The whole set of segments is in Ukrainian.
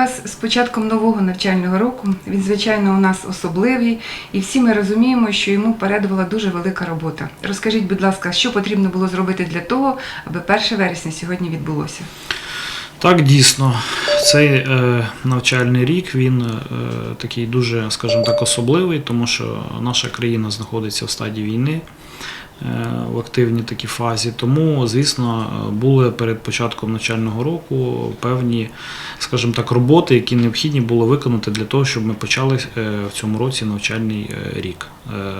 вас з початком нового навчального року. Він, звичайно, у нас особливий, і всі ми розуміємо, що йому передувала дуже велика робота. Розкажіть, будь ласка, що потрібно було зробити для того, аби 1 вересня сьогодні відбулося? Так, дійсно, цей е, навчальний рік він е, такий дуже, скажімо так, особливий, тому що наша країна знаходиться в стадії війни. Е, В активній такій фазі, тому, звісно, були перед початком навчального року певні, скажімо так, роботи, які необхідні було виконати для того, щоб ми почали е, в цьому році навчальний е, рік.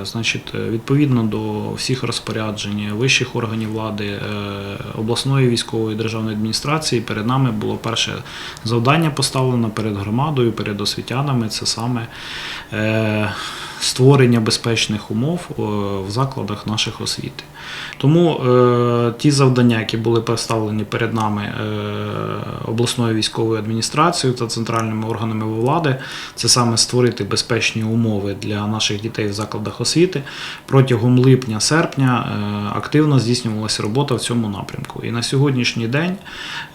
Значить, відповідно до всіх розпоряджень вищих органів влади, обласної військової державної адміністрації, перед нами було перше завдання поставлено перед громадою, перед освітянами. Це саме створення безпечних умов е, в закладах наших освіти. Тому е, ті завдання, які були поставлені перед нами е, обласною військовою адміністрацією та центральними органами влади, це саме створити безпечні умови для наших дітей в закладах освіти. Протягом липня-серпня е, активно здійснювалася робота в цьому напрямку. І на сьогоднішній день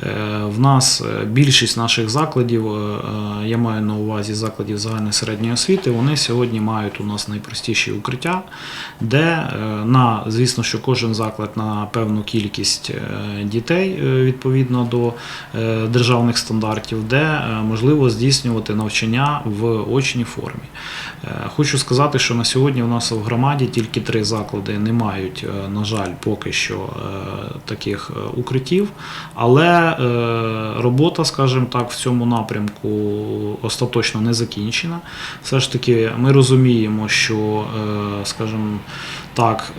е, в нас е, більшість наших закладів, е, е, я маю на увазі закладів загальної середньої освіти, вони сьогодні мають у нас найпростіші укриття, де е, на, звісно, що кожен заклад на певну кількість е, дітей е, відповідно до е, державних стандартів, де можливо здійснювати навчання в очній формі. Хочу сказати, що на сьогодні у нас в громаді тільки три заклади не мають, на жаль, поки що таких укриттів, але робота, скажімо так, в цьому напрямку остаточно не закінчена. Все ж таки, ми розуміємо, що, скажімо так,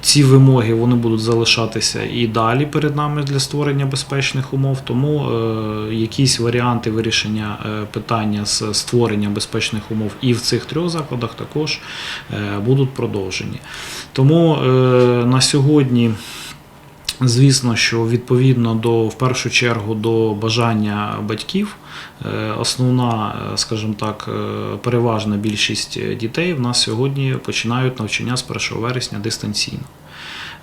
ці вимоги вони будуть залишатися і далі перед нами для створення безпечних умов. Тому е, якісь варіанти вирішення е, питання з створення безпечних умов і в цих трьох закладах також е, будуть продовжені. Тому на сьогодні. Звісно, що відповідно до в першу чергу до бажання батьків, основна, скажімо так, переважна більшість дітей в нас сьогодні починають навчання з 1 вересня дистанційно.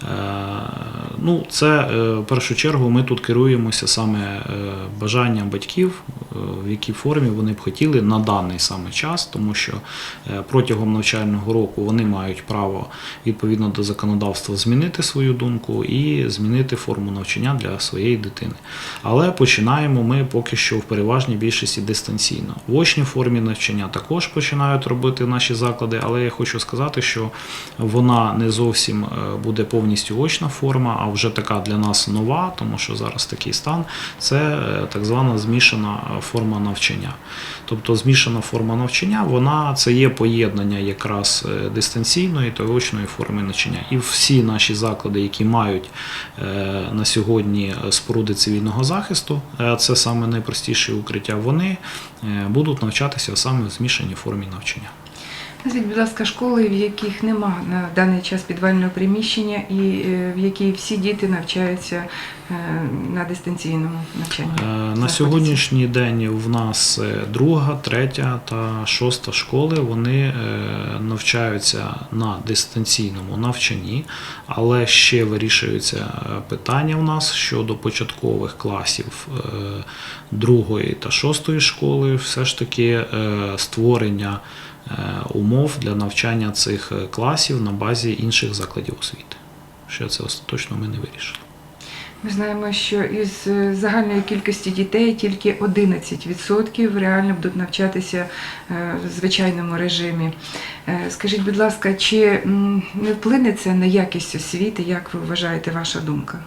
Е, Ну, це е, в першу чергу ми тут керуємося саме е, бажанням батьків, в якій формі вони б хотіли на даний саме час, тому що е, протягом навчального року вони мають право відповідно до законодавства змінити свою думку і змінити форму навчання для своєї дитини. Але починаємо ми поки що в переважній більшості дистанційно. В очній формі навчання також починають робити наші заклади, але я хочу сказати, що вона не зовсім е, буде повністю очна форма, а вже така для нас нова, тому що зараз такий стан це е, так звана змішана форма навчання. Тобто змішана форма навчання, вона це є поєднання якраз е, дистанційної та очної форми навчання. І всі наші заклади, які мають е, на сьогодні споруди цивільного захисту, е, це саме найпростіше укриття, вони е, будуть навчатися саме в змішаній формі навчання. Назвіть, будь ласка, школи, в яких нема на даний час підвального приміщення і е, в якій всі діти навчаються е, на дистанційному навчанні. Е, На сьогоднішній день в нас друга, третя та шоста школи вони навчаються на дистанційному навчанні, але ще вирішується е, питання в нас щодо початкових класів другої та шостої школи, все ж таки створення умов для навчання цих е, класів на базі інших закладів освіти. Ще це остаточно ми не вирішили. Ми знаємо, що із е, загальної кількості дітей тільки 11% реально будуть навчатися е, в звичайному режимі. Е, Скажіть, будь ласка, чи не вплине це на якість освіти? Як ви вважаєте, ваша думка?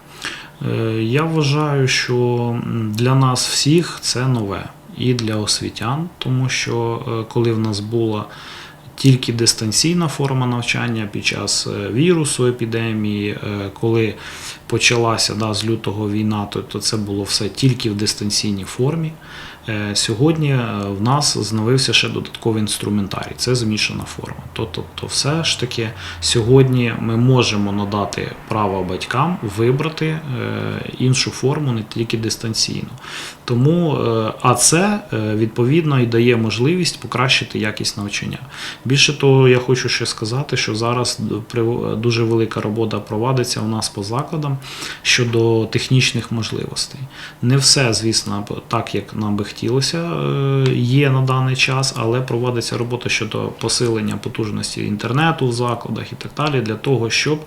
Е, Я вважаю, що для нас всіх це нове і для освітян, тому що е, коли в нас була тільки дистанційна форма навчання під час е, вірусу епідемії, е, коли почалася да, з лютого війна, то, то це було все тільки в дистанційній формі. Е, Сьогодні е, в нас з'явився ще додатковий інструментарій це змішана форма. Тобто, то все ж таки сьогодні ми можемо надати право батькам вибрати е, іншу форму, не тільки дистанційну. Тому, а це відповідно і дає можливість покращити якість навчання. Більше того, я хочу ще сказати, що зараз дуже велика робота проводиться у нас по закладам щодо технічних можливостей. Не все, звісно, так, як нам би хотілося, е, є на даний час, але проводиться робота щодо посилення потужності інтернету в закладах і так далі, для того, щоб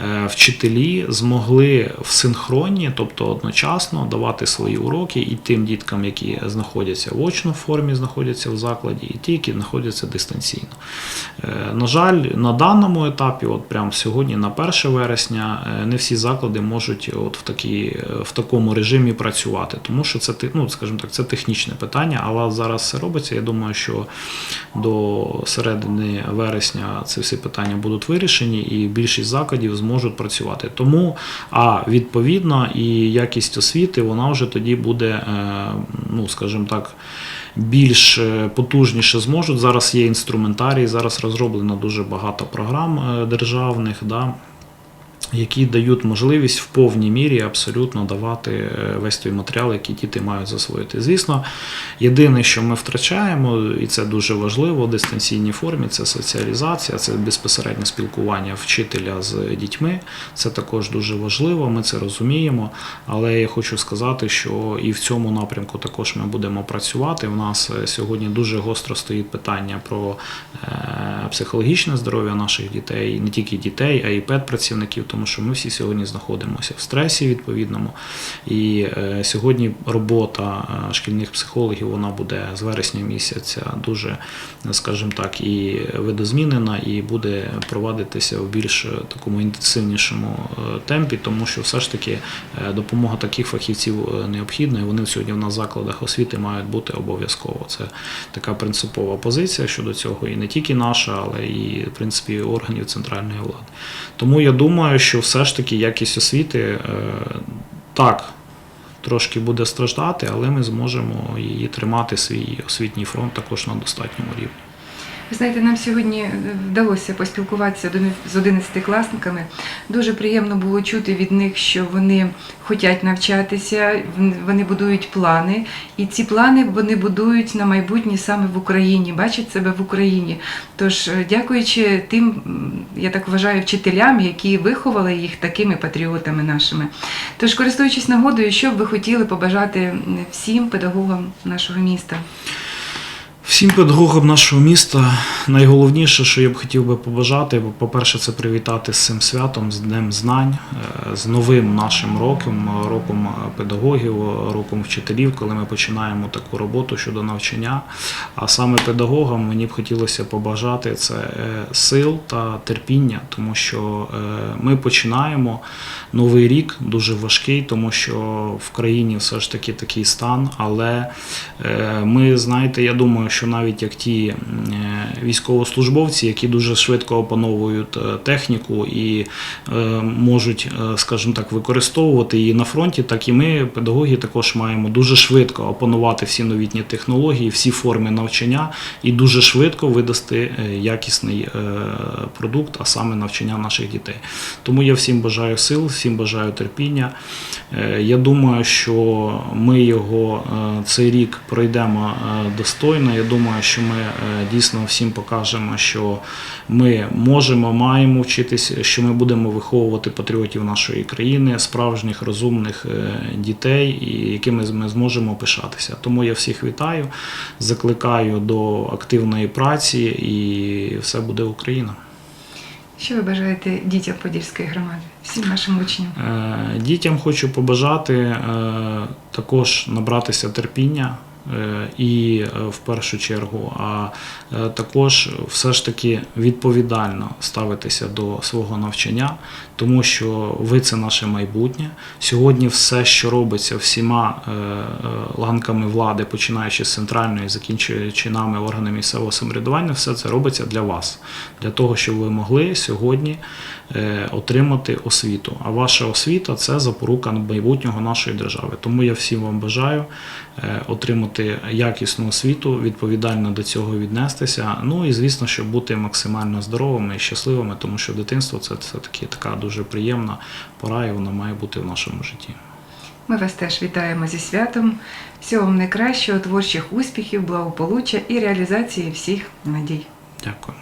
е, вчителі змогли в синхроні, тобто одночасно, давати свої уроки і тим діткам, які знаходяться в очній формі, знаходяться в закладі, і ті, які знаходяться дистанційно. Е, На жаль, на даному етапі, от прямо сьогодні, на 1 вересня, не всі заклади можуть от в, такі, в такому режимі працювати, тому що це ну, скажімо так, це технічне питання, але зараз все робиться. Я думаю, що до середини вересня ці всі питання будуть вирішені, і більшість закладів зможуть працювати. Тому, а відповідно, і якість освіти вона вже тоді буде, е, ну скажімо так. Більш е, потужніше зможуть. Зараз є інструментарій, зараз розроблено дуже багато програм е, державних, да, які дають можливість в повній мірі абсолютно давати е, весь той матеріал, який діти мають засвоїти. Звісно, єдине, що ми втрачаємо, і це дуже важливо в дистанційній формі, це соціалізація, це безпосереднє спілкування вчителя з дітьми. Це також дуже важливо, ми це розуміємо. Але я хочу сказати, що і в цьому напрямку також ми будемо працювати. У нас е, сьогодні дуже гостро стоїть питання про е, психологічне здоров'я наших дітей, не тільки дітей, а й педпрацівників, тому що ми всі сьогодні знаходимося в стресі відповідному. І е, сьогодні робота е, шкільних психологів вона буде з вересня місяця дуже, е, скажімо так, і видозмінена, і буде провадитися в більш такому інтенсивнішому темпі, тому що все ж таки допомога таких фахівців необхідна, і вони сьогодні в нас в закладах освіти мають бути обов'язково. Це така принципова позиція щодо цього, і не тільки наша, але і в принципі органів центральної влади. Тому я думаю, що все ж таки якість освіти е, так. Трошки буде страждати, але ми зможемо її тримати свій освітній фронт також на достатньому рівні. Ви знаєте, нам сьогодні е, вдалося поспілкуватися з 11-класниками. Дуже приємно було чути від них, що вони хочуть навчатися, вон- вони будують плани, і ці плани вони будують на майбутнє саме в Україні, бачать себе в Україні. Тож, е, дякуючи тим, я так вважаю, вчителям, які виховали їх такими патріотами нашими. Тож, користуючись нагодою, що б ви хотіли побажати всім педагогам нашого міста? Всім педагогам нашого міста найголовніше, що я б хотів би побажати, по-перше, це привітати з цим святом, з Днем знань, е, з новим нашим роком, роком педагогів, роком вчителів, коли ми починаємо таку роботу щодо навчання. А саме педагогам мені б хотілося побажати це е, сил та терпіння, тому що е, ми починаємо новий рік дуже важкий, тому що в країні все ж таки такий стан. Але ми, знаєте, я думаю, що навіть як ті е, військовослужбовці, які дуже швидко опановують е, техніку і е, можуть, скажімо так, використовувати її на фронті, так і ми, педагоги, також маємо дуже швидко опанувати всі новітні технології, всі форми навчання і дуже швидко видасти якісний продукт, а саме навчання наших дітей. Тому я всім бажаю сил, всім бажаю терпіння. Я думаю, що ми його цей рік пройдемо достойно. Я думаю, що ми е, дійсно всім покажемо, що ми можемо, маємо вчитись, що ми будемо виховувати патріотів нашої країни, справжніх розумних е, дітей, і якими ми зможемо пишатися. Тому я всіх вітаю, закликаю до активної праці, і все буде Україна. Що ви бажаєте дітям Подільської громади, всім нашим учням? Е, Дітям хочу побажати також набратися терпіння. І е, в першу чергу, а е, також все ж таки відповідально ставитися до свого навчання, тому що ви це наше майбутнє. Сьогодні все, що робиться всіма е, ланками влади, починаючи з центральної, закінчуючи нами органами місцевого самоврядування, все це робиться для вас, для того, щоб ви могли сьогодні отримати освіту. А ваша освіта це запорука майбутнього нашої держави. Тому я всім вам бажаю е, отримати якісну освіту, відповідально до цього віднестися. Ну і звісно, щоб бути максимально здоровими і щасливими, тому що дитинство це, все таки така дуже приємна пора, і вона має бути в нашому житті. Ми вас теж вітаємо зі святом. Всього вам найкращого, творчих успіхів, благополуччя і реалізації всіх надій. Дякую.